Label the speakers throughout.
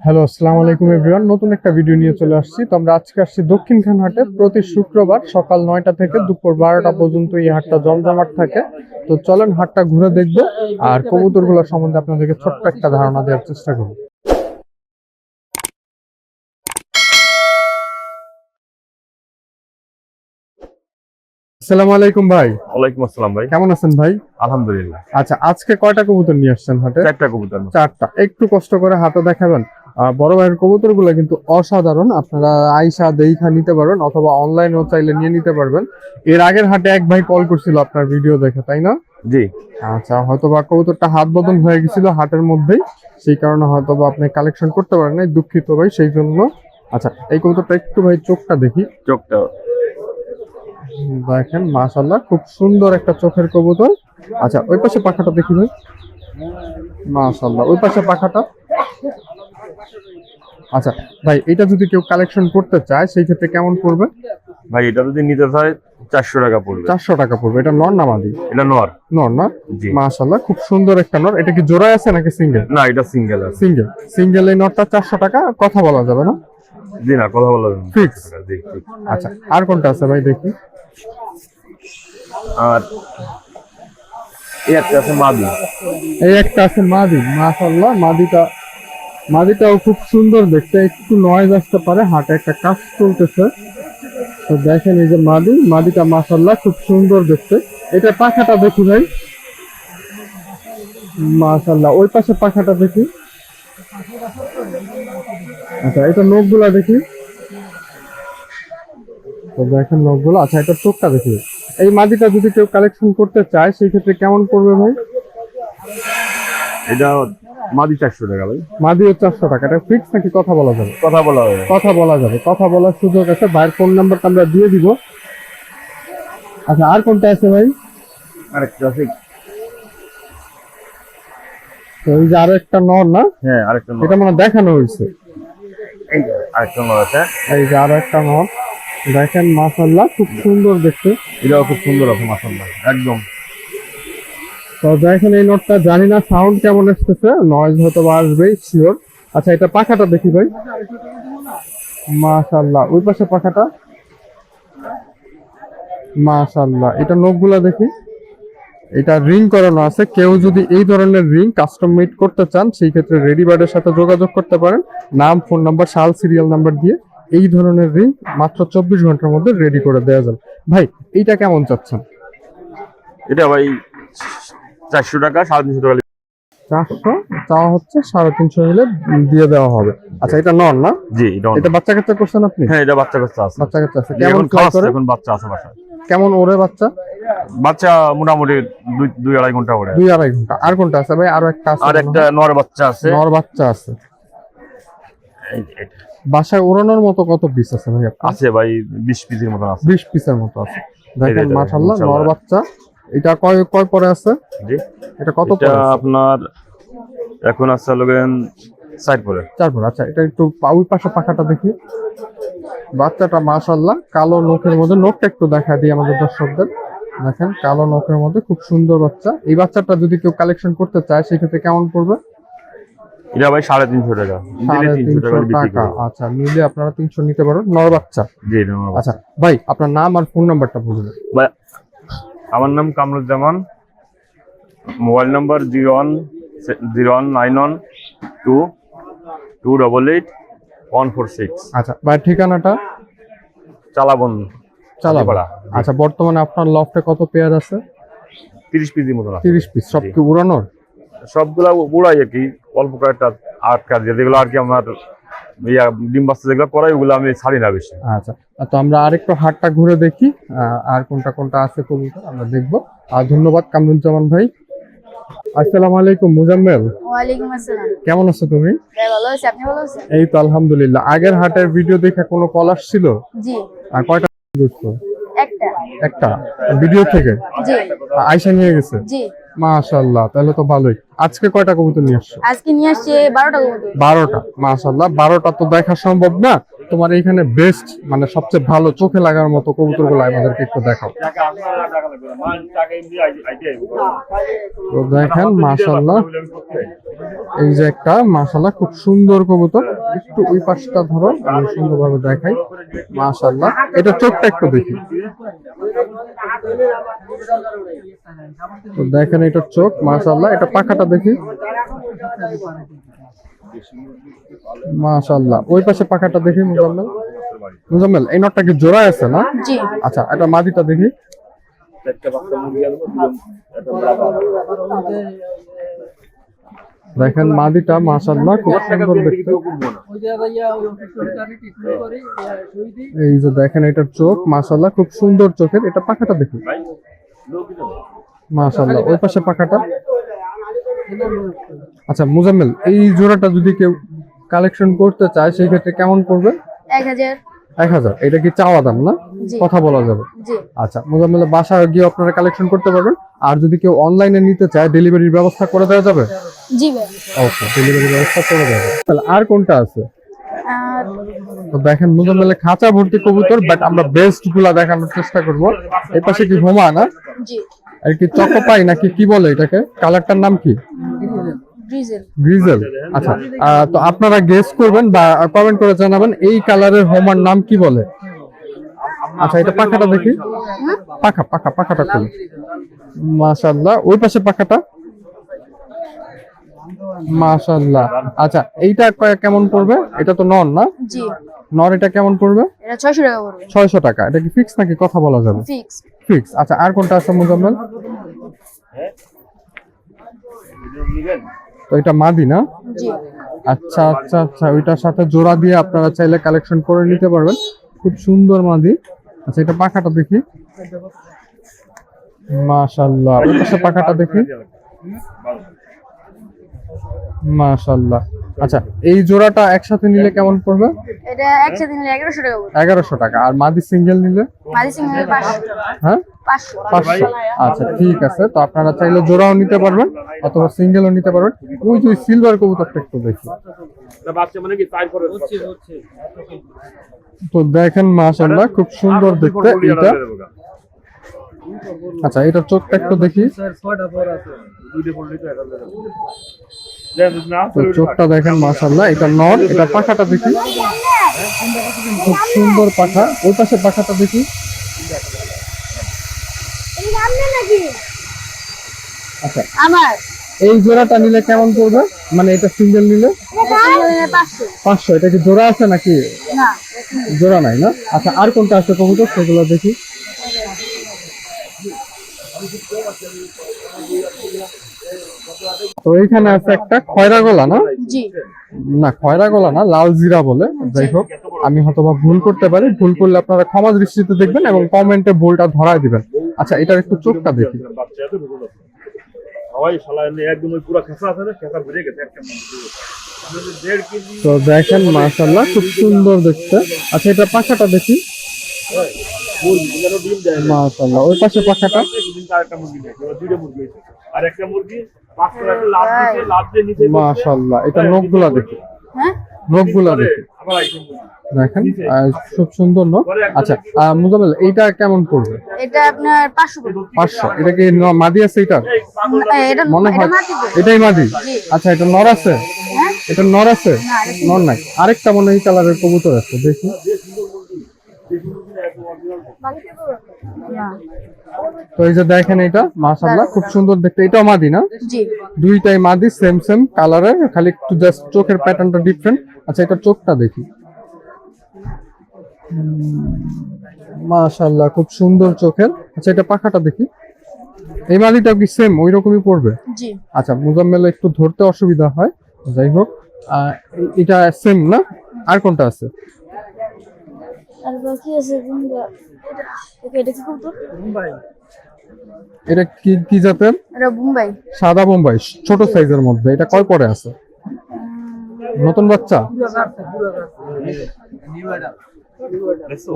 Speaker 1: Hello আসসালামু আলাইকুম everyone নতুন একটা ভিডিও নিয়ে চলে আসছি। তো আমরা আজকে আসছি দক্ষিণখান হাটে প্রতি শুক্রবার সকাল নয়টা থেকে দুপুর বারোটা পর্যন্ত এই হাটটা জমজমাট থাকে। তো চলেন হাটটা ঘুরে দেখব আর কবুতরগুলো সম্বন্ধে আপনাদেরকে ছোট্ট একটা ধারণা দেওয়ার চেষ্টা করব। আসসালামু আলাইকুম ভাই।
Speaker 2: ওয়ালাইকুম আসসালাম ভাই।
Speaker 1: কেমন আছেন ভাই?
Speaker 2: আলহামদুলিল্লাহ।
Speaker 1: আচ্ছা আজকে কয়টা কবুতর নিয়ে আসছেন হাটে?
Speaker 2: চারটা কবুতর।
Speaker 1: চারটা। একটু কষ্ট করে হাতে দেখাবেন। বড় ভাইয়ের কবুতরগুলো কিন্তু অসাধারণ। আপনারা আইসা দেখা নিতে পারবেন অথবা অনলাইনেও চাইলে নিয়ে নিতে পারবেন। এর আগের হাটে এক ভাই কল করছিল আপনার ভিডিও দেখে তাই না?
Speaker 2: জি।
Speaker 1: আচ্ছা হয়তো বা কবুতরটা হাত বদল হয়ে গেছিল হাটের মধ্যেই সেই কারণে হয়তো বা আপনি কালেকশন করতে পারেন নাই দুঃখিত ভাই সেই জন্য। আচ্ছা। এই কবুতরটা একটু ভাই চোখটা দেখি।
Speaker 2: চোখটা।
Speaker 1: দেখেন মাশাল্লাহ খুব সুন্দর একটা চোখের কবুতর। আচ্ছা ওই পাশে পাখাটা দেখি ভাই। মাশাল্লাহ ওই পাশে পাখাটা। আচ্ছা ভাই এটা যদি কেউ কালেকশন করতে চায় সেই ক্ষেত্রে কেমন পড়বে?
Speaker 2: ভাই এটা যদি নিতে চায় চারশো টাকা পড়বে।
Speaker 1: চারশো টাকা পড়বে। এটা নর নামাদি
Speaker 2: এটা নর।
Speaker 1: নর না? মাশাল্লাহ খুব সুন্দর একটা নর। এটা কি জোড়ায় আছে নাকি সিঙ্গেল
Speaker 2: না এটা সিঙ্গেল আছে।
Speaker 1: সিঙ্গেল সিঙ্গেল এই নরটা চারশো টাকা কথা বলা যাবে না?
Speaker 2: জি না কথা বলা যাবে
Speaker 1: fix। আচ্ছা আর কোনটা আছে ভাই দেখি।
Speaker 2: আর এই একটা আছে মাদি।
Speaker 1: এই একটা আছে মাদি মাশাল্লাহ মাদিটা মাদিটাও খুব সুন্দর দেখতে, একটু নয়েজ আসতে পারে, হাটে একটা কাজ চলতেছে। তো দেখেন এই যে মাদি মাদিটা মাশাল্লাহ খুব সুন্দর দেখতে। এটা পাখাটা দেখি ভাই। মাশাল্লাহ ওই পাশে পাখাটা দেখি। আচ্ছা এটা নখগুলা দেখি। তো দেখেন নখগুলো আচ্ছা এটা চোখটা দেখি। এই মাদিটা যদি কেউ কালেকশন করতে চায়, সেই ক্ষেত্রে কেমন পড়বে ভাই?
Speaker 2: এটা মাদি চারশো টাকা ভাই।
Speaker 1: মাদিও চারশো টাকা। এটা ফিক্স নাকি কথা বলা যাবে?
Speaker 2: কথা বলা যাবে।
Speaker 1: কথা বলা যাবে। কথা বলার সুযোগ আছে। ভাইয়ের ফোন নাম্বারটা আমরা দিয়ে দিব। আচ্ছা আর কোনটা আছে ভাই?
Speaker 2: আরেকটা আছে
Speaker 1: তো এই যে আরও একটা নর না?
Speaker 2: হ্যাঁ আরেকটা নর।
Speaker 1: এটা মানে দেখানো হয়েছে।
Speaker 2: এই যে আরেকটা নর আছে।
Speaker 1: এই যে আরও একটা নর। দেখেন মাশাল্লাহ খুব সুন্দর দেখতে।
Speaker 2: এটাও খুব সুন্দর আছে মাসাল্লাহ একদম।
Speaker 1: তো দেখেন এই নটটা জানি না সাউন্ড কেমন আসতেছে নয়েজ হয়তো বা আসবেই শিওর আচ্ছা এটা পাখাটা দেখি ভাই। মাশাল্লাহ ওই পাশে পাখাটা? মাশাল্লাহ এটা নখগুলা দেখি। এটা রিং করানো আছে। কেউ যদি এই ধরনের রিং কাস্টম মেড করতে চান, সেই ক্ষেত্রে রেডি বার্ডের সাথে যোগাযোগ করতে পারেন। নাম ফোন নাম্বার সাল সিরিয়াল নাম্বার দিয়ে এই ধরনের রিং মাত্র চব্বিশ ঘণ্টার মধ্যে রেডি করে দেওয়া যাবে। ভাই, এইটা কেমন চাচ্ছেন?
Speaker 2: এটা ভাই চারশো টাকা সাড়ে তিনশো টাকা
Speaker 1: চারশো চাওয়া হচ্ছে সাড়ে তিনশো মিলে দিয়ে দেওয়া হবে। আচ্ছা এটা নন না?
Speaker 2: জি এটা
Speaker 1: বাচ্চা কাচ্চা করছেন আপনি?
Speaker 2: হ্যাঁ এটা বাচ্চা কাচ্চা আছে।
Speaker 1: বাচ্চা কাচ্চা আছে। কেমন করে?
Speaker 2: এখন বাচ্চা আছে বাসায়।
Speaker 1: কেমন ওরে বাচ্চা?
Speaker 2: বাচ্চা মোটামুটি দুই দুই আড়াই ঘণ্টা করে
Speaker 1: দুই আড়াই ঘণ্টা। আর কোনটা আছে ভাই? আরও একটা আছে
Speaker 2: আর একটা নর বাচ্চা আছে।
Speaker 1: নর বাচ্চা আছে। বাসায় ওড়ানোর মতো কত পিস আছে ভাই
Speaker 2: আছে ভাই বিশ পিসের মতন আছে।
Speaker 1: বিশ পিসের মতো আছে। দেখেন
Speaker 2: এটা,
Speaker 1: মাশাল্লাহ নর বাচ্চা। এটা কয় কয় পরে আছে?
Speaker 2: জি।
Speaker 1: এটা কত পরে?
Speaker 2: আপনার এখন আছে লোকেন সাইড পরে।
Speaker 1: তারপর আচ্ছা এটা একটু পা- ওই পাশে পাখাটা দেখি। বাচ্চাটা মাশাল্লাহ কালো নখের মধ্যে নখটা একটু দেখা দিই আমাদের দর্শকদের। দেখেন কালো নখের মধ্যে খুব সুন্দর বাচ্চা। এই বাচ্চাটা যদি কেউ কালেকশন করতে চায় সেক্ষেত্রে কেমন পড়বে?
Speaker 2: এটা ভাই সাড়ে তিনশো টাকা। তিনশো টাকা।
Speaker 1: আচ্ছা নিলে আপনারা তিনশো নিতে পারেন নর বাচ্চা।
Speaker 2: জি
Speaker 1: আচ্ছা ভাই আপনার নাম আর ফোন নাম্বারটা বলবেন
Speaker 2: ভাই, আমার নাম Kamruzzaman. Mobile number zero one zero one nine one two two double eight one four six.
Speaker 1: আচ্ছা বা ঠিকানাটা?
Speaker 2: চালাবন
Speaker 1: চালাবো
Speaker 2: হাতিপাড়া।
Speaker 1: আচ্ছা বর্তমানে আপনার লফটে কত পেয়ার আছে?
Speaker 2: তিরিশ পিসের মতো
Speaker 1: তিরিশ পিস সব। কি উড়ানোর?
Speaker 2: সবগুলা বুড়াই আর কি অল্প কয়েকটা আটকা যেগুলো আর কি আমার ইয়া ডিম বাচ্চা যেগুলো করাই ওগুলো আমি ছাড়ি না বেশি।
Speaker 1: আচ্ছা তো আমরা আরেকটু হাটটা ঘুরে দেখি আহ, আর কোনটা কোনটা আছে কবুতর আমরা দেখব। আর ধন্যবাদ কামরুজ্জামান ভাই। আসসালামু আলাইকুম মুজাম্মেল।
Speaker 3: ওয়ালাইকুম আসসালাম।
Speaker 1: কেমন আছো তুমি?
Speaker 3: ভালো আছি। আপনি ভালো আছেন?
Speaker 1: এই তো আলহামদুলিল্লাহ। আগের হাটের ভিডিও দেখে কোনো কল আসছিল?
Speaker 3: জি।
Speaker 1: আর কয়টা
Speaker 3: একটা।
Speaker 1: একটা। ভিডিও থেকে?
Speaker 3: জি।
Speaker 1: আয়সা নিয়ে গেছে?
Speaker 3: জি।
Speaker 1: মাশাল্লাহ তাহলে তো ভালোই। আজকে কয়টা কবুতর নিয়ে আসছো?
Speaker 3: আজকে নিয়ে আসছে বারোটা কবুতর।
Speaker 1: বারোটা মাশাল্লাহ বারোটা তো দেখা সম্ভব না। তোমার এইখানে বেস্ট মানে সবচেয়ে ভালো চোখে লাগার মতো কবুতরগুলো আমাদেরকে একটু দেখাও। তো দেখেন মাশাল্লাহ এই যে একটা মাশাল্লাহ খুব সুন্দর কবুতর। একটু ওই পাশটা ধরো, আমি সুন্দরভাবে দেখাই। মাশাল্লাহ এটা চোখটা একটু দেখি। তো দেখেন এটা চোখ মাশাল্লাহ এটা পাখাটা দেখি। মাশাল্লাহ ওই পাশে পাখাটা দেখি মুজাম্মেল। মুজাম্মেল এই নটটা কি জোড়া আছে না?
Speaker 3: জি।
Speaker 1: আচ্ছা এটা মাদিটা দেখি। দেখেন মাদিটা মাশাল্লাহ খুব সুন্দর দেখতে। এই যে দেখেন এটার চোখ মাশাল্লাহ খুব সুন্দর চোখের। এটা পাখাটা দেখি। মাশাল্লাহ ওই পাশে পাখাটা। আচ্ছা মুজাম্মেল এই জোড়াটা যদি কেউ কালেকশন করতে চায় সেই ক্ষেত্রে কেমন পড়বে?
Speaker 3: এক হাজার।
Speaker 1: এটা কি চাওয়া দাম না? কথা বলা যাবে। আচ্ছা মুজাম্মেল বাসায় গিয়ে আপনারা কালেকশন করতে পারবেন। আর যদি কেউ অনলাইনে নিতে চায় ডেলিভারির ব্যবস্থা করে দেওয়া যাবে?
Speaker 3: জি ভাই।
Speaker 1: ওকে ডেলিভারির ব্যবস্থা করে দেওয়া যাবে। তাহলে আর কোনটা আছে? তো দেখেন মুজাম্মেলে খাঁচা ভর্তি কবুতর বাট আমরা বেস্টগুলা দেখানোর চেষ্টা করব। এই পাশে কি হোমা না?
Speaker 3: জি।
Speaker 1: আর কি চকোপাই নাকি কি বলে এটাকে? কালারটার নাম কি? গ্রিজেল আচ্ছা তো আপনারা গেস করবেন বা কমেন্ট করে জানাবেন এই কালারের হোমার নাম কি বলে? আচ্ছা এটা পাখাটা দেখি। পাখা পাখা পাখাটা খুলি। মাশাল্লাহ ওই পাশে পাখাটা? মাশাল্লাহ আচ্ছা এইটা কেমন পড়বে? এটা তো নন না?
Speaker 3: জি।
Speaker 1: নর এটা কেমন পড়বে?
Speaker 3: এটা ছয়শো টাকা পড়বে।
Speaker 1: ছয়শো টাকা। এটা কি ফিক্স নাকি কথা বলা যাবে?
Speaker 3: ফিক্স
Speaker 1: ফিক্স আচ্ছা আর কোনটা আছে মুজাম্মেল? তো এটা মাদি না? আচ্ছা আচ্ছা আচ্ছা ওইটার সাথে জোড়া দিয়ে আপনারা চাইলে কালেকশন করে নিতে পারবেন। খুব সুন্দর মাদি। আচ্ছা এটা পাখাটা দেখি। মাশাল্লাহ ওই পাশে পাখাটা দেখি। মাশাল্লাহ আচ্ছা এই জোড়াটা একসাথে নিলে কেমন পড়বে?
Speaker 3: এটা একসাথে নিলে এগারোশো টাকা পড়বে।
Speaker 1: এগারোশো টাকা। আর মাদি সিঙ্গেল নিলে?
Speaker 3: মাঝে সিঙ্গেল পাঁচশো।
Speaker 1: হ্যাঁ?
Speaker 3: পাঁচশো
Speaker 1: পাঁচশো আচ্ছা ঠিক আছে। তো আপনারা চাইলে জোড়াও নিতে পারবেন অথবা সিঙ্গেলও নিতে পারবেন। ওই যে সিলভার কবুতরটা একটু দেখি। তো দেখেন মাশাল্লাহ খুব সুন্দর দেখতে এটা আচ্ছা এটার চোখটা একটু দেখি। তো চোখটা দেখেন মাশাল্লাহ এটা নর এটা পাখাটা দেখি। খুব সুন্দর পাখা ওই পাশে পাখাটা দেখি। আচ্ছা।
Speaker 3: আমার।
Speaker 1: এই জোড়াটা নিলে কেমন পড়বে? মানে এটা সিঙ্গেল নিলে?
Speaker 3: পাঁচশো।
Speaker 1: এটা কি জোড়া আছে নাকি? জোড়া নাই না? আচ্ছা আর কোনটা আছে কবুতর? সেগুলো দেখি। তো এইখানে আছে একটা খয়রা গলা না?
Speaker 3: জি।
Speaker 1: না খয়রা গলা না লাল জিরা বলে। যাই হোক আমি হয়তো বা ভুল করতে পারি। ভুল করলে আপনারা ক্ষমা দৃষ্টিতে দেখবেন এবং কমেন্টে ভুলটা ধরায় দিবেন। আচ্ছা এটার একটু চোখটা দেখি। তো দেখেন মাশাল্লাহ খুব সুন্দর দেখতে। আচ্ছা এটা পাখাটা দেখি।
Speaker 2: মুরগি যেন ডিম দেয়
Speaker 1: মাশাল্লাহ ওই পাশে পাখাটা।
Speaker 2: একটা মুরগি আর একটা মুরগি নিতে
Speaker 1: মাশাল্লাহ এটা নখগুলা দেখি।
Speaker 3: হ্যাঁ?
Speaker 1: নখগুলা দেখি।
Speaker 2: মুরগি
Speaker 1: দেখেন খুব সুন্দর নখ। আচ্ছা আহ, মুজাম্মেল এইটা কেমন পড়বে?
Speaker 3: এটা আপনার পাঁচশো পড়বে।
Speaker 1: পাঁচশো। এটা কি ন- মাদি আছে এটা
Speaker 3: এটা
Speaker 1: মনে হয় এটাই মাদি? আচ্ছা এটা নর আছে?
Speaker 3: হ্যাঁ?
Speaker 1: এটা নর আছে? নর নাই। আরেকটা মনে হয় এই কালারের কবুতর আছে দেখি।
Speaker 3: না।
Speaker 1: তো এই যে দেখেন এটা মাশাল্লাহ খুব সুন্দর দেখতে। এটাও মাদি না?
Speaker 3: জি।
Speaker 1: দুইটাই মাদি সেম সেম কালারের খালি একটু জাস্ট চোখের প্যাটার্নটা ডিফারেন্ট আচ্ছা এটা চোখটা দেখি। মাশাল্লাহ খুব সুন্দর চোখের। আচ্ছা এটা পাখাটা দেখি। এই মাদিটাও কি সেম ওই রকমই পড়বে?
Speaker 3: জি।
Speaker 1: আচ্ছা মুজাম্মেল একটু ধরতে অসুবিধা হয় যাই হোক। এটা সেম না? আর কোনটা আছে?
Speaker 3: আর বাকি আছে এটা এটা কি কবুতর?
Speaker 1: এটা কি কি জাতের?
Speaker 3: এটা মুম্বাই।
Speaker 1: সাদা বোম্বাই ছোট সাইজের মধ্যে। এটা কয় পরে আছে? নতুন বাচ্চা?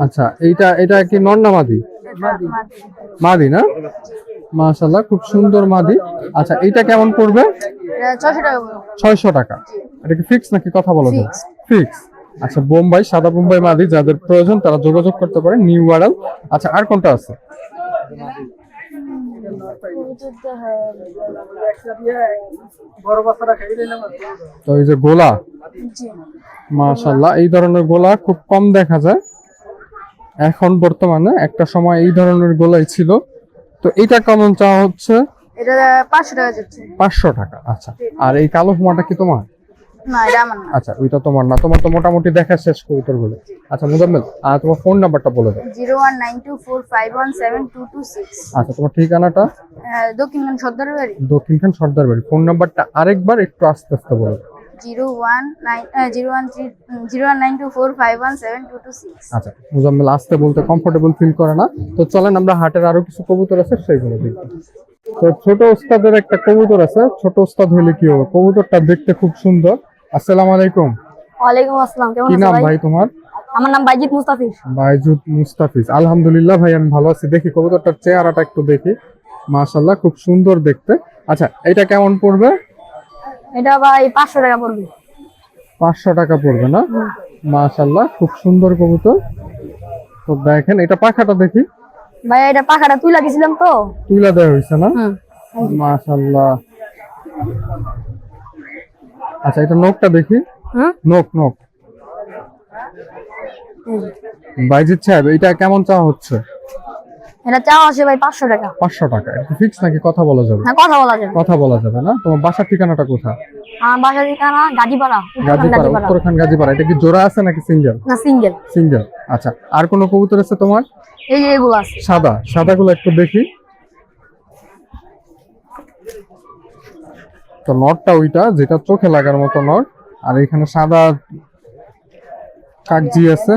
Speaker 1: আচ্ছা এইটা এটা কি নন্না মাদি? মাদি। না? মাশাল্লাহ খুব সুন্দর মাদি। আচ্ছা এইটা কেমন পড়বে?
Speaker 3: এটা ছয়শো টাকা পড়বে।
Speaker 1: ছয়শো টাকা। এটা কি ফিক্স নাকি? কথা বলা যায়. ফিক্স আচ্ছা বোম্বাই সাদা বোম্বাই মাদি যাদের প্রয়োজন তারা যোগাযোগ করতে পারেন নিউ ওয়ারাল আচ্ছা আর কোনটা আছে? তো এই যে গোলা। মাশাল্লাহ এই ধরনের গোলা খুব কম দেখা যায়। এখন বর্তমানে একটা সময় এই ধরনের গোলাই ছিল। তো এটা কেমন চাওয়া হচ্ছে?
Speaker 3: এটা পাঁচশো টাকা
Speaker 1: পাঁচশো টাকা আচ্ছা। আর এই কালো ফুমাটা কি তোমার?
Speaker 3: না এটা আমার না।
Speaker 1: আচ্ছা ওইটা তোমার না। তোমার তো মোটামুটি দেখা শেষ কবুতর বলে। আচ্ছা মুজাম্মেল আর তোমার ফোন নাম্বারটা বলে দাও।
Speaker 3: Zero one nine two four five one seven two two six.
Speaker 1: আচ্ছা তোমার ঠিকানাটা?
Speaker 3: দক্ষিণখান সর্দার বাড়ি
Speaker 1: দক্ষিণখান সর্দার বাড়ি ফোন নাম্বারটা আরেকবার একটু আস্তে আস্তে বলো। আচ্ছা মুজাম্মেল আসতে বলতে কমফোর্টেবল ফিল করে না। তো চলেন আমরা হাটের আরও কিছু কবুতর আছে সেইগুলো দেখব তো ছোট ওস্তাদের একটা কবুতর আছে। ছোট ওস্তাদ হলে কি হবে? কবুতরটা দেখতে খুব সুন্দর। আসসালামু আলাইকুম।
Speaker 3: ওয়ালাইকুম আসসালাম কেমন
Speaker 1: কি
Speaker 3: আছো
Speaker 1: নাম
Speaker 3: ভাই?
Speaker 1: ভাই তোমার?
Speaker 3: আমার নাম বাইজিৎ মুস্তাফিজ।
Speaker 1: বাইজুদ মুস্তাফিজ। আলহামদুলিল্লাহ ভাই আমি ভালো আছি। দেখি কবুতরটার চেহারাটা একটু দেখি। মাশাল্লাহ খুব সুন্দর দেখতে। আচ্ছা এটা কেমন পড়বে?
Speaker 3: এটা ভাই পাঁচশো টাকা পড়বে।
Speaker 1: পাঁচশো টাকা পড়বে না? মাশাল্লাহ খুব সুন্দর কবুতর। তো দেখেন এটা পাখাটা দেখি।
Speaker 3: ভাই এটা পাখাটা তুই লাগিয়েছিলাম তো।
Speaker 1: তুইলা দেওয়া হয়েছে না?
Speaker 3: হুম।
Speaker 1: মাশাল্লাহ আচ্ছা এটা নখটা দেখি।
Speaker 3: হুম
Speaker 1: নখ নখ। বাইজিৎ সাহেব এটা কেমন চাওয়া হচ্ছে?
Speaker 3: এটা চাওয়া আছে ভাই পাঁচশো টাকা।
Speaker 1: পাঁচশো টাকা। ফিক্স নাকি কথা বলা যাবে?
Speaker 3: না কথা বলা যাবে।
Speaker 1: কথা বলা যাবে না? তোমার বাসার ঠিকানাটা কোথায়?
Speaker 3: আমার বাসা ঠিকানা গাজীপাড়া
Speaker 1: গাজীপাড়া
Speaker 3: গাজীপাড়া।
Speaker 1: উত্তরখান গাজীপাড়া। এটা কি জোড়া আছে নাকি সিঙ্গেল?
Speaker 3: না সিঙ্গেল।
Speaker 1: সিঙ্গেল। আচ্ছা আর কোন কবুতর আছে তোমার?
Speaker 3: এই যে এগুলো আছে।
Speaker 1: সাদা। সাদাগুলো একটু দেখি। তো নটটা ওইটা যেটা চোখে লাগার মতো নট। আর এখানে সাদা কাগজি আছে।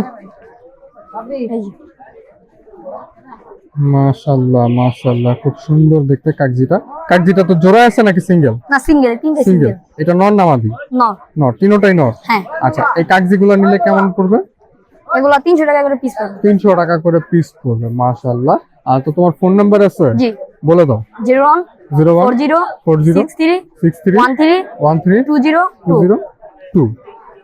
Speaker 1: মাশাল্লাহ মাশাল্লাহ খুব সুন্দর দেখতে কাগজিটা। কাগজিটা তো জোড়া আছে নাকি সিঙ্গেল?
Speaker 3: না সিঙ্গেল তিনটে সিঙ্গেল।
Speaker 1: এটা নর নামাদি
Speaker 3: ন
Speaker 1: নর। তিনোটাই নর?
Speaker 3: হ্যাঁ।
Speaker 1: আচ্ছা এই কাগজিগুলো নিলে কেমন পড়বে?
Speaker 3: এগুলো তিনশো টাকা করে পিস পাবে
Speaker 1: তিনশো টাকা করে পিস পড়বে মাশাল্লাহ আর তো তোমার ফোন নাম্বার আছে?
Speaker 3: জি।
Speaker 1: বলে দাও।
Speaker 3: Zero one
Speaker 1: zero one
Speaker 3: zero
Speaker 1: four zero
Speaker 3: six three
Speaker 1: six three
Speaker 3: one three
Speaker 1: one three
Speaker 3: two zero
Speaker 1: two zero two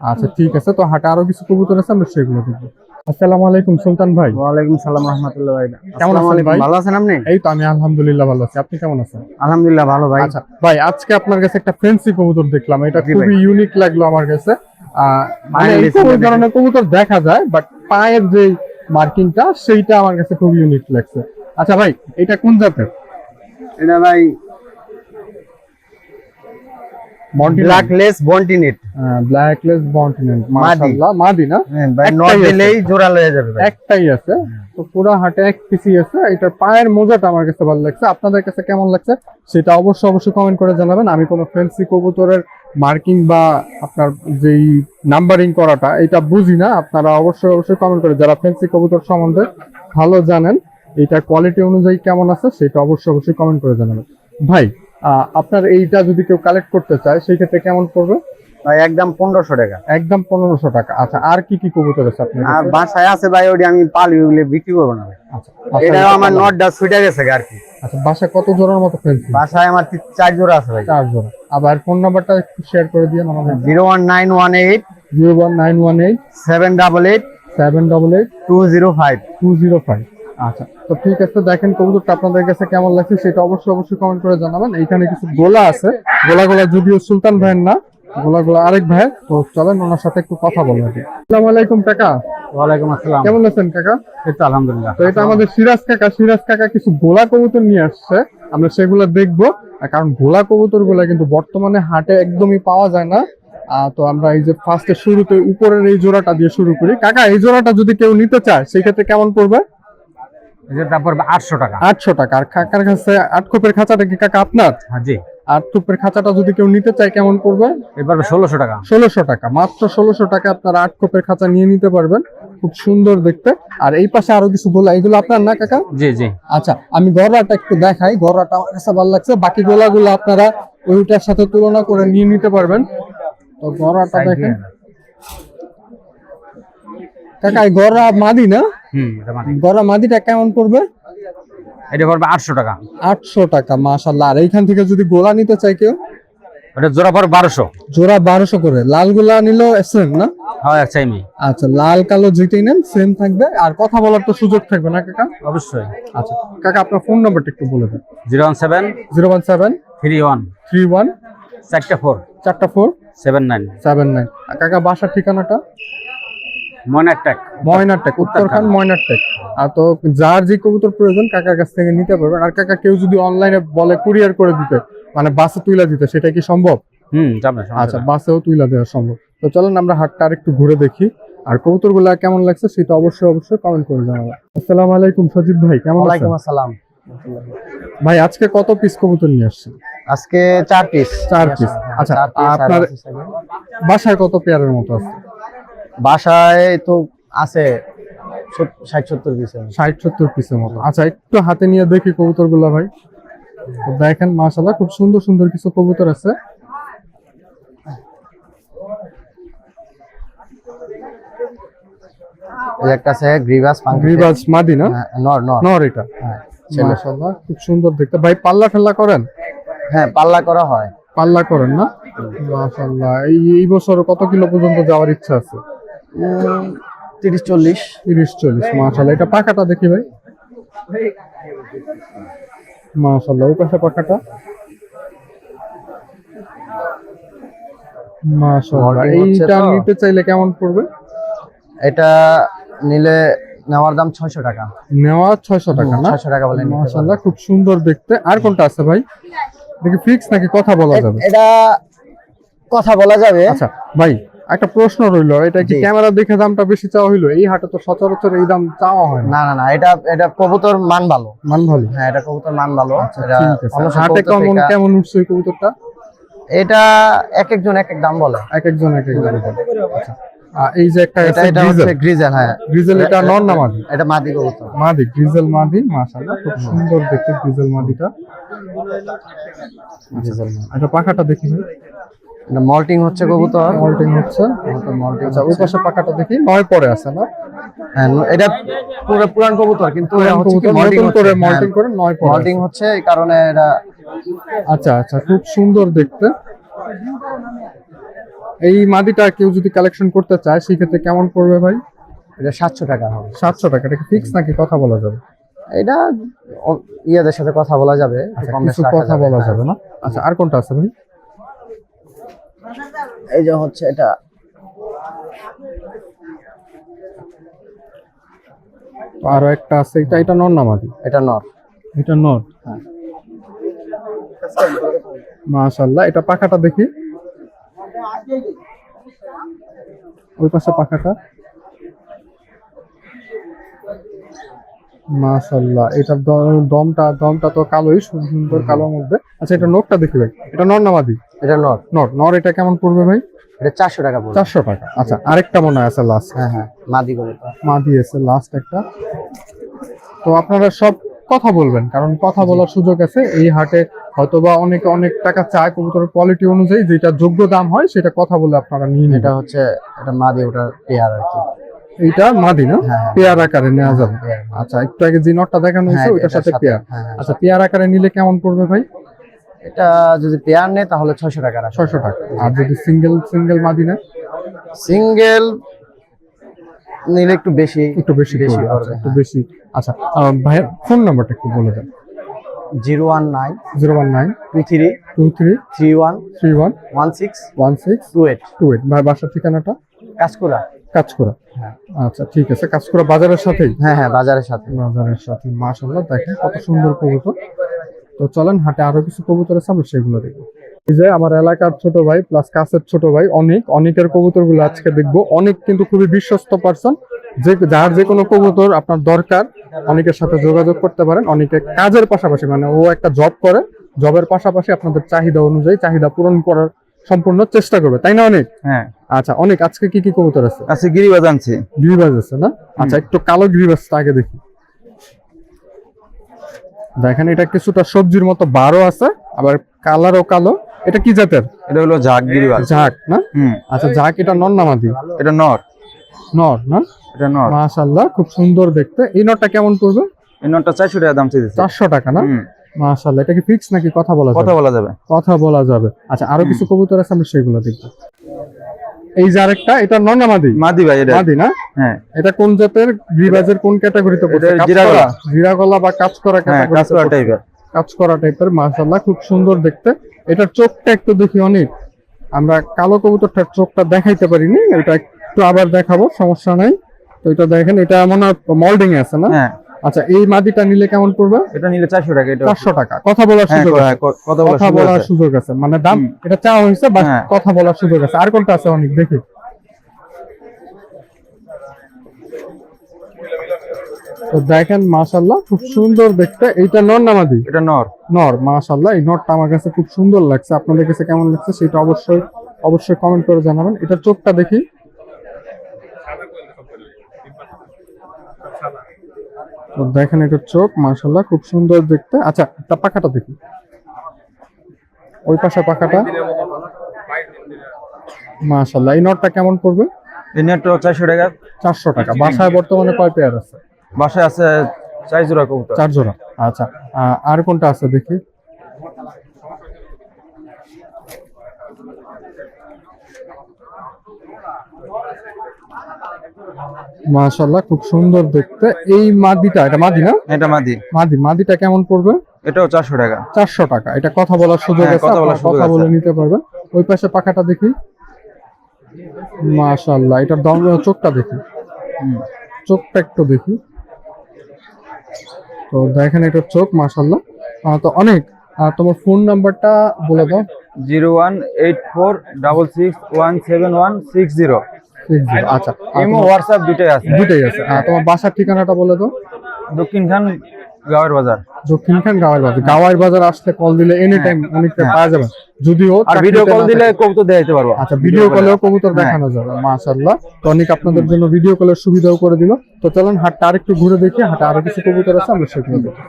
Speaker 1: আচ্ছা ঠিক আছে তো হাটে আরও কিছু কবুতর আছে আমরা সেগুলো দেখব। আসসালামু আলাইকুম সুলতান ভাই।
Speaker 4: ওয়ালাইকুম সালাম রহমতুল্লাহ ভাই।
Speaker 1: কেমন আছেন ভাই?
Speaker 4: ভালো আছেন আপনি?
Speaker 1: এই তো আমি আলহামদুলিল্লাহ ভালো আছি। আপনি কেমন আছেন?
Speaker 4: আলহামদুলিল্লাহ ভালো ভাই।
Speaker 1: আচ্ছা ভাই আজকে আপনার কাছে একটা ফেন্সি কবুতর দেখলাম। এটা খুবই ইউনিক লাগল আমার কাছে। আহ, মানে এইসব ধরনের কবুতর দেখা যায় বাট পায়ের যে মার্কিংটা সেইটা আমার কাছে খুব ইউনিক লাগছে। আচ্ছা ভাই এটা কোন জাতের?
Speaker 4: এটা ভাই বন্টিনেট
Speaker 1: ব্ল্যাকলেস বন্টিনেন্ট মাশাআল্লাহ মাদি না?
Speaker 4: ভাই নট দিলেই জোড়া লয়ে যাবে ভাই।
Speaker 1: একটাই আছে। তো পুরো হাটে এক পিসি আছে। এটার পায়ের মোজাটা আমার কাছে ভালো লাগছে। আপনাদের কাছে কেমন লাগছে? সেটা অবশ্যই অবশ্যই কমেন্ট করে জানাবেন। আমি কোনো ফেন্সি কবুতরের মার্কিং বা আপনার যেই নাম্বারিং করাটা এটা বুঝি না। আপনারা অবশ্যই অবশ্যই কমেন্ট করে। যারা ফেন্সি কবুতর সম্বন্ধে ভালো জানেন এটা কোয়ালিটি অনুযায়ী কেমন আছে সেটা অবশ্যই অবশ্যই কমেন্ট করে জানাবেন। ভাই আপনার এইটা যদি কেউ কালেক্ট করতে চায় সেই ক্ষেত্রে কেমন পড়বে?
Speaker 4: একদম পনেরোশো টাকা।
Speaker 1: একদম পনেরোশো টাকা। আচ্ছা আর কি কি কবুতর আছে আপনার
Speaker 4: আর বাসায় আছে ভাই ওটি আমি পালি ওগুলো বিক্রি করব না
Speaker 1: আচ্ছা
Speaker 4: এটা আমার নটটা ছুটে গেছে আর কি।
Speaker 1: আচ্ছা বাসায় কত জোড়ার মতো ফেন্সি
Speaker 4: বাসায় আমার চার জোড়া আছে ভাই।
Speaker 1: চার জোড়া। আবার ফোন নাম্বারটা একটু শেয়ার করে দিন আমাদের
Speaker 4: zero one nine one eight
Speaker 1: zero one nine one eight
Speaker 4: seven double eight
Speaker 1: seven double eight
Speaker 4: two zero five.
Speaker 1: Two zero five. আচ্ছা তো ঠিক আছে দেখেন কবুতরটা আপনাদের কাছে কেমন লাগছে সেটা অবশ্যই অবশ্যই কমেন্ট করে জানাবেন। এইখানে কিছু গোলা আছে। গোলা গোলা যদিও সুলতান ভাইয়ের না গোলা গোলা আরেক ভাই। তো চলেন ওনার সাথে একটু কথা বলব আসসালামু আলাইকুম কাকা।
Speaker 4: ওয়ালাইকুম আসসালাম।
Speaker 1: কেমন আছেন কাকা?
Speaker 4: এই তো আলহামদুলিল্লাহ।
Speaker 1: তো এটা আমাদের সিরাজ কাকা। সিরাজ কাকা কিছু গোলা কবুতর নিয়ে আসছে। আমরা সেগুলো দেখব। কারণ গোলা কবুতরগুলা কিন্তু বর্তমানে হাটে একদমই পাওয়া যায় না। আহ, তো আমরা এই যে ফার্স্টে শুরুতে উপরের এই জোড়াটা দিয়ে শুরু করি। কাকা এই জোড়াটা যদি কেউ নিতে চায় সেই ক্ষেত্রে কেমন পড়বে?
Speaker 4: তারপর আটশো টাকা।
Speaker 1: আটশো টাকা। আর কাকার কাছে আট খোপের খাঁচাটা কি কাকা আপনার?
Speaker 4: হ্যাঁ জি।
Speaker 1: আট খোপের খাঁচাটা যদি কেউ নিতে চায় কেমন পড়বে?
Speaker 4: এবার ষোলোশো টাকা।
Speaker 1: ষোলোশো টাকা। মাত্র ষোলোশো টাকা আপনারা আট খোপের খাঁচা নিয়ে নিতে পারবেন। খুব সুন্দর দেখতে। আর এই পাশে আরও কিছু গোলা এগুলো আপনার না কাকা?
Speaker 4: জি জি।
Speaker 1: আচ্ছা আমি গড়াটা একটু দেখাই। গড়াটা আমার কাছে ভালো লাগছে। বাকি গোলাগুলো আপনারা ওইটার সাথে তুলনা করে নিয়ে নিতে পারবেন। তো গড়াটা দেখেন। কাকা গড়া মাদি না?
Speaker 4: হুম এটা
Speaker 1: গড়া মাদিটা কেমন পড়বে?
Speaker 4: এটা পড়বে আটশো টাকা।
Speaker 1: আটশো টাকা মাশাল্লাহ আর এইখান থেকে যদি গোলা নিতে চাই কেউ?
Speaker 4: ওটা জোড়া পর বারোশো।
Speaker 1: জোড়া বারোশো করে। লালগুলা নিলেও সেম না?
Speaker 4: হ্যাঁ চাইমি
Speaker 1: আচ্ছা লাল কালো যেটাই নেন সেম থাকবে। আর কথা বলার তো সুযোগ থাকবে না কাকা?
Speaker 4: অবশ্যই।
Speaker 1: আচ্ছা কাকা আপনার ফোন নাম্বারটা একটু বলে দেন।
Speaker 4: Zero one seven
Speaker 1: zero one seven
Speaker 4: three one
Speaker 1: three one
Speaker 4: চারটে ফোর
Speaker 1: চারটা four
Speaker 4: seven nine.
Speaker 1: Seven nine. কাকা বাসার ঠিকানাটা?
Speaker 4: ময়নার ট্যাক
Speaker 1: ময়নার টেক উত্তরখান ময়নার টেক আর তো যার যে কবুতর প্রয়োজন কাকার কাছ থেকে নিতে পারবেন আর কাকা কেউ যদি অনলাইনে বলে কুরিয়ার করে দিতে মানে বাসে তুলে দিতে সেটা কি সম্ভব?
Speaker 4: হুম যাবে
Speaker 1: আচ্ছা বাসেও তুলে দেওয়া সম্ভব। তো চলেন আমরা হাটটা আর একটু ঘুরে দেখি। আর কবুতরগুলা কেমন লাগছে সেটা অবশ্যই অবশ্যই কমেন্ট করে জানাবেন। আসসালামু আলাইকুম সজীব ভাই কেমন আছেন?
Speaker 5: ওয়ালাইকুম আসসালাম।
Speaker 1: ভাই আজকে কত পিস কবুতর নিয়ে আসছেন?
Speaker 5: আজকে চার পিস
Speaker 1: চার পিস আচ্ছা আপনার বাসায় কত পেয়ারের মতো আছে?
Speaker 5: বাসায় তো আছে ষাট সত্তর পিস
Speaker 1: ষাট সত্তর পিসের মতো। আচ্ছা একটু হাতে নিয়ে দেখি কবুতরগুলা ভাই দেখেন মাশাল্লাহ খুব সুন্দর সুন্দর কিছু কবুতর আছে।
Speaker 5: একটা আছে গ্রিভাস
Speaker 1: মাদি না?
Speaker 5: নর নর।
Speaker 1: নর এটা।
Speaker 5: হ্যাঁ,
Speaker 1: খুব সুন্দর দেখতে। ভাই পাল্লা ঠাল্লা করেন?
Speaker 5: হ্যাঁ পাল্লা করা হয়।
Speaker 1: পাল্লা করেন না? এই বছর কত কিলো পর্যন্ত যাওয়ার ইচ্ছা আছে?
Speaker 5: তিরিশ চল্লিশ।
Speaker 1: তিরিশ চল্লিশ মাশাল্লাহ এটা পাখাটা দেখি ভাই। মাশাল্লাহ ওই পাশে পাখাটা। মাশাল্লাহ
Speaker 5: Boarding
Speaker 1: এইটা নিতে চাইলে কেমন পড়বে?
Speaker 5: এটা নিলে নেওয়ার দাম ছয়শো টাকা।
Speaker 1: নেওয়া ছয়শো টাকা না?
Speaker 5: ছয়শো টাকা বলে
Speaker 1: মাশাল্লাহ খুব সুন্দর দেখতে। আর কোনটা আছে ভাই? দেখি ফিক্স নাকি কথা বলা যাবে?
Speaker 5: এটা কথা বলা যাবে।
Speaker 1: আচ্ছা ভাই একটা প্রশ্ন রইল এটা কি ক্যামেরা দেখে দামটা বেশি চাওয়া হইল? এই হাটে তো সচরাচর এই দাম চাওয়া হয় না।
Speaker 5: না না এটা এটা কবুতর মান ভালো।
Speaker 1: মান ভালো?
Speaker 5: হ্যাঁ এটা কবুতর মান ভালো।
Speaker 1: আচ্ছা
Speaker 5: এটা
Speaker 1: হাটে কেমন কেমন উঠছে কবুতরটা?
Speaker 5: এটা এক একজন এক এক দাম বলে।
Speaker 1: এক একজন এক এক দাম বলে। আচ্ছা এই যে একটা
Speaker 5: এটা এটা হচ্ছে গ্রিজেল হ্যাঁ।
Speaker 1: গ্রিজেল এটা নন না মাদি?
Speaker 5: এটা মাদি কবুতর।
Speaker 1: মাদি গ্রিজেল মাদি মাশাআল্লাহ খুব সুন্দর দেখতে গ্রিজেল মাদিটা।
Speaker 5: গ্রিজেল
Speaker 1: এটা পাখাটা দেখি।
Speaker 5: মল্টিং হচ্ছে কবুতর।
Speaker 1: মল্টিং হচ্ছে।
Speaker 5: মল্টিং
Speaker 1: আচ্ছা ওই পাশে পাখাটা দেখি নয় পরে আছে না?
Speaker 5: হ্যাঁ এটা পুরো পুরান কবুতর কিন্তু এটা হচ্ছে কি মল্টিং
Speaker 1: করে মল্টিং
Speaker 5: মল্টিং
Speaker 1: করে নয় পরে
Speaker 5: মল্টিং হচ্ছে এই কারণে এটা
Speaker 1: আচ্ছা আচ্ছা খুব সুন্দর দেখতে। এই মাদিটা কেউ যদি কালেকশন করতে চায় সেক্ষেত্রে কেমন পড়বে ভাই?
Speaker 5: এটা সাতশো টাকা হবে।
Speaker 1: সাতশো টাকা এটা ফিক্স নাকি কথা বলা যাবে?
Speaker 5: এটা ইয়াদের সাথে কথা বলা যাবে
Speaker 1: আচ্ছা, কথা বলা
Speaker 5: হ্যাঁ।
Speaker 1: যাবে না? আচ্ছা আর কোনটা আছে ভাই?
Speaker 5: এই যে হচ্ছে এটা।
Speaker 1: আরও একটা আছে এটা এটা নর না মাদি?
Speaker 5: এটা নর।
Speaker 1: এটা নর?
Speaker 5: হ্যাঁ।
Speaker 1: মাশাআল্লাহ এটা পাখাটা দেখি। ওই পাশে পাখাটা। মাশাআল্লাহ এটা দমটা দমটা তো কালোই সুন্দর কালোর মধ্যে। আচ্ছা এটা নখটা দেখি ভাই। এটা নর না মাদি?
Speaker 5: এটা নর।
Speaker 1: নর। নর এটা কেমন পড়বে ভাই?
Speaker 5: এটা চারশো টাকা পড়বে।
Speaker 1: চারশো টাকা। আচ্ছা আরেকটা মনে হয় আছে লাস্ট
Speaker 5: হ্যাঁ হ্যাঁ মাদি কবুতর
Speaker 1: মা দিয়েছে লাস্ট একটা। তো আপনারা সব কথা বলবেন কারণ কথা বলার সুযোগ আছে। এই হাটে হয়তোবা অনেকে অনেক টাকা চায় কবুতরের কোয়ালিটি অনুযায়ী যেটা যোগ্য দাম হয় সেটা কথা বলে আপনারা নিয়ে
Speaker 5: এটা হচ্ছে এটা মাদি ওটার পেয়ার আর কি।
Speaker 1: এইটা মাদি না?
Speaker 5: হ্যাঁ, হ্যাঁ।
Speaker 1: পেয়ার আকারে নেওয়া যাবে। আচ্ছা একটু আগে যে নটটা দেখানো হয়েছে
Speaker 5: হ্যাঁ,
Speaker 1: ওইটার সাথে পেয়ার।
Speaker 5: হ্যাঁ, হ্যাঁ।
Speaker 1: আচ্ছা পেয়ার আকারে নিলে কেমন পড়বে ভাই?
Speaker 5: এটা যদি পেয়ার নেয় তাহলে ছয়শো টাকা
Speaker 1: ছয়শো টাকা। আর যদি সিঙ্গেল সিঙ্গেল মাদি না
Speaker 5: সিঙ্গেল নিলে একটু বেশি
Speaker 1: একটু বেশি
Speaker 5: বেশি
Speaker 1: আচ্ছা, একটু বেশি। আচ্ছা ভাইয়ের ফোন নাম্বারটা একটু বলে দেন।
Speaker 5: Zero one nine
Speaker 1: zero one nine
Speaker 5: two three
Speaker 1: two three
Speaker 5: three one
Speaker 1: three one
Speaker 5: one six
Speaker 1: one six
Speaker 5: two eight.
Speaker 1: Two eight. ভাই বাসার ঠিকানাটা?
Speaker 5: কাজকুরা
Speaker 1: কাজ করা
Speaker 5: হ্যাঁ।
Speaker 1: আচ্ছা ঠিক আছে কাজ করা বাজারের সাথেই?
Speaker 5: হ্যাঁ হ্যাঁ বাজারের সাথে।
Speaker 1: বাজারের সাথে মাশাল্লাহ দেখেন কত সুন্দর কবুতর। তো চলেন হাটে আরও কিছু কবুতর আছে আমরা সেগুলো দেখব। এই যে আমার এলাকার ছোট ভাই প্লাস কাছের ছোট ভাই অনেক। অনেকের কবুতরগুলো আজকে দেখব। অনেক কিন্তু খুবই বিশ্বস্ত পার্সন যে যার যে কোনো কবুতর আপনার দরকার অনেকের সাথে যোগাযোগ করতে পারেন। অনেকে কাজের পাশাপাশি মানে ও একটা জব করে। জবের পাশাপাশি আপনাদের চাহিদা অনুযায়ী চাহিদা পূরণ করার সম্পূর্ণ চেষ্টা করবে। তাই না অনেক?
Speaker 6: হ্যাঁ।
Speaker 1: আচ্ছা অনেক আজকে কি কি কবুতর আছে?
Speaker 6: আজকে গিরিবাজ আনছি।
Speaker 1: গ্রিবাজ আছে না? আচ্ছা একটু কালো গ্রিবাজটা আগে দেখি। দেখেন এটা কিছুটা সবজির মতো বারো আছে আবার কালারও কালো। এটা কি জাতের?
Speaker 6: এটা হলো ঝাক গিরিবাজ
Speaker 1: ঝাক না? আচ্ছা ঝাক এটা নর নামাদি
Speaker 6: এটা নর।
Speaker 1: নর না?
Speaker 6: এটা নর।
Speaker 1: মাশাল্লাহ খুব সুন্দর দেখতে। এই নরটা কেমন পড়বে?
Speaker 6: এই নরটা চারশো টাকা দাম চেয়েছে
Speaker 1: চারশো টাকা না? মাশাআল্লাহ এটা কি ফিক্স নাকি কথা বলা
Speaker 6: কথা বলা যাবে।
Speaker 1: কথা বলা যাবে। আচ্ছা আরও কিছু কবুতর আছে আমরা সেগুলো দেখব। এই যে আরেকটা এটা নন্নামাদি
Speaker 6: মাদি ভাই এটা।
Speaker 1: মাদি না?
Speaker 6: হ্যাঁ।
Speaker 1: এটা কোন জাতের? গ্রিবাজের কোন ক্যাটাগরিতে কাজ
Speaker 6: জিরা? গলা।
Speaker 1: জিরা গলা বা কাজ করা
Speaker 6: হ্যাঁ কাজ করা টাইপের
Speaker 1: কাজ করা টাইপের মাশাআল্লাহ খুব সুন্দর দেখতে। এটার চোখটা একটু দেখি অনেক। আমরা কালো কবুতরটার চোখটা দেখাইতে পারিনি এটা একটু আবার দেখাবো সমস্যা নাই। তো এটা দেখেন এটা মনে হয় মোল্ডিং আছে না?
Speaker 6: হ্যাঁ।
Speaker 1: আচ্ছা এই মাদিটা নিলে কেমন পড়বে?
Speaker 6: এটা নিলে চারশো টাকা এটা
Speaker 1: চারশো টাকা। কথা বলার
Speaker 6: হ্যাঁ
Speaker 1: সুযোগ আছে।
Speaker 6: কথা বলা
Speaker 1: কথা বলার সুযোগ আছে। মানে দাম এটা চাওয়া হয়েছে বা
Speaker 6: হ্যাঁ।
Speaker 1: কথা বলার সুযোগ আছে। আর কোনটা আছে অনেক? দেখি। তো দেখেন মাশাল্লাহ খুব সুন্দর দেখতে। এইটা নর নামাদি
Speaker 6: এটা নর।
Speaker 1: নর মাশাল্লাহ এই নরটা আমার কাছে খুব সুন্দর লাগছে। আপনাদের কাছে কেমন লাগছে সেটা অবশ্যই অবশ্যই কমেন্ট করে জানাবেন। এটা চোখটা দেখি। তো দেখেন এটা চোখ মাশাল্লাহ খুব সুন্দর দেখতে। আচ্ছা একটা পাখাটা দেখি ওই পাশে পাখাটা। মাশাল্লাহ এই নটটা কেমন পড়বে?
Speaker 6: এই নটটা চারশো টাকা।
Speaker 1: চারশো টাকা। বাসায় বর্তমানে কয় পেয়ার আছে?
Speaker 6: বাসায় আছে চার জোড়া কবুতর।
Speaker 1: চার জোড়া আচ্ছা আর কোনটা আছে দেখি? মাশাল্লাহ খুব সুন্দর দেখতে। এই মাদিটা এটা মাদি না?
Speaker 6: এটা মাদি।
Speaker 1: মাদি মাদিটা কেমন পড়বে?
Speaker 6: এটাও চারশো টাকা।
Speaker 1: চারশো টাকা। এটা কথা বলার সুযোগ
Speaker 6: হ্যাঁ,
Speaker 1: আছে
Speaker 6: কথা বলার সুযোগ
Speaker 1: কথা
Speaker 6: আছে।
Speaker 1: বলে নিতে পারবে ওই পাশে পাখাটা দেখি। মাশাল্লাহ এটার দম চোখটা দেখি। চোখটা একটু দেখি। তো দেখেন এটা চোখ মাশাল্লাহ আহ, তো অনেক আহ, তোমার ফোন নাম্বারটা বলে দাও।
Speaker 6: Zero one eight four double six one seven one six zero.
Speaker 1: আচ্ছা
Speaker 6: ইমো হোয়াটসঅ্যাপ দুটোই আছে।
Speaker 1: দুটাই আছে। তোমার বাসার ঠিকানাটা বলে দাও
Speaker 6: দক্ষিণ খান গাঁয়ের বাজার।
Speaker 1: দক্ষিণ খান গাওয়ার বাজার। গাওয়ার বাজার আসলে কল দিলে এনি টাইম অনেকটা পাওয়া যাবে। যদিও
Speaker 6: আর ভিডিও কল দিলে। কবুতর দেখাইতে পারব।
Speaker 1: আচ্ছা ভিডিও কলেও কবুতর
Speaker 6: হ্যাঁ।
Speaker 1: দেখানো যাবে মাশাআল্লাহ। তো অনেক আপনাদের জন্য ভিডিও কলের সুবিধাও করে দিল। তো চলেন হাটটা আরেকটু ঘুরে দেখি হাটে আরও কিছু কবুতর আছে আমরা সেগুলো দেখি।